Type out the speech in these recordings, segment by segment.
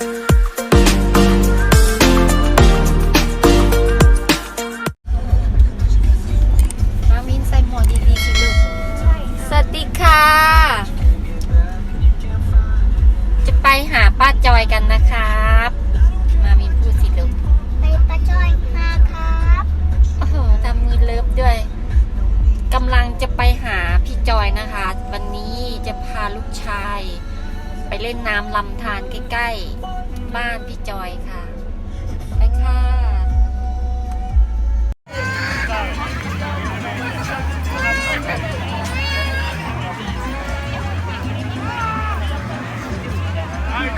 ม เล่นน้ำลำธารใกล้ๆ บ้านพี่จอยค่ะ ไปค่ะ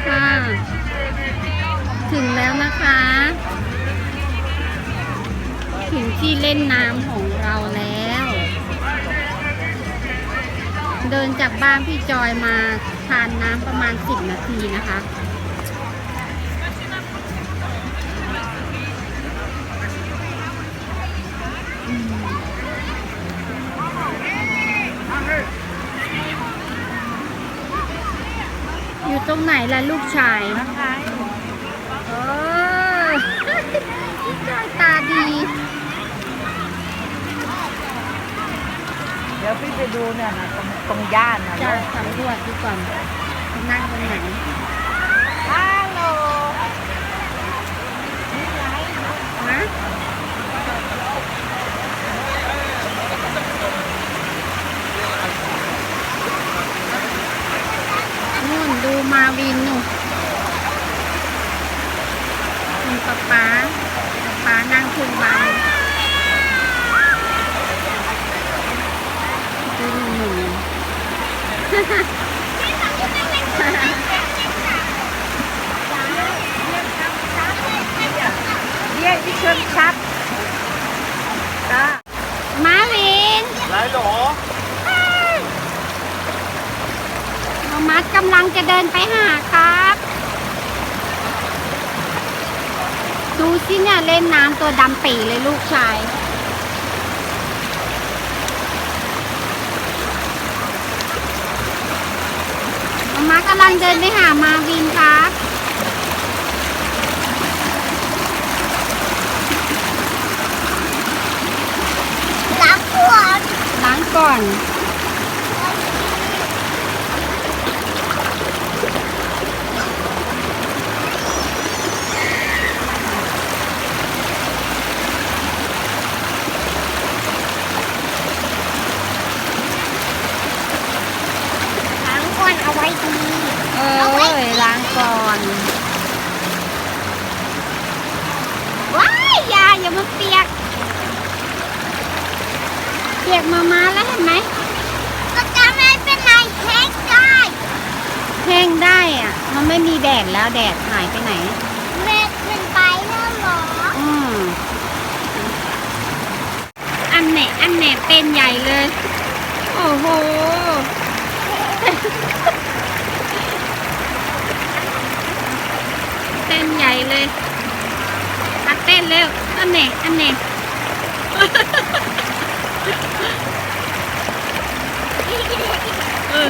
ค่ะ ถึงแล้วนะคะ ถึงที่เล่นน้ำของเราแล้ว เดินจากบ้านพี่จอยมาทานน้ำประมาณ 10 นาทีนะคะ อยู่ตรงไหนล่ะลูกชายเออ พี่จอยตาดี เดี๋ยวพี่ไปดูเนี่ยนะตรงตรงย่านนะจะสำรวจดูก่อนนั่งตรงไหนฮัลโหลนะนู่นดูมาวินนู่นคุณป๊าป๊าป๊าป๊านั่งคุมบั เรียกที่เครื่องชัดจ้ามาวินไรหรอมามัดกำลังจะเดินไปหาครับ ดูสิเนี่ยเล่นน้ำตัวดำปีเลยลูกชายามัดกำลังเดินไปหามาวินครับรับขวดล้างก่อน ล้างก่อนเอาไว้ดี เออล้างก่อน ว้ายอยาอย่ามาเปียก เปียกมามาแล้วเห็นไหมก็จะไม่เป็นไรแท็กได้แห้งได้อะ มันไม่มีแดดแล้วแดดหายไปไหนเม็ดเป็นไปแล้วเหรอ อืมอันไหนอันไหนเป็นใหญ่เลย โอ้โหเต้นใหญ่เลยอัดเต้นเร็วอันไหนอันไหน เออ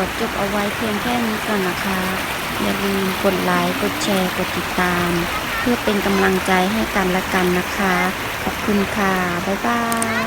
อจบเอาไว้เพียงแค่นี้ก่อนนะคะ อย่าลืมกดไลค์กดแชร์กดติดตาม เพื่อเป็นกำลังใจให้กันและกันนะคะ ขอบคุณค่ะ บ๊ายบาย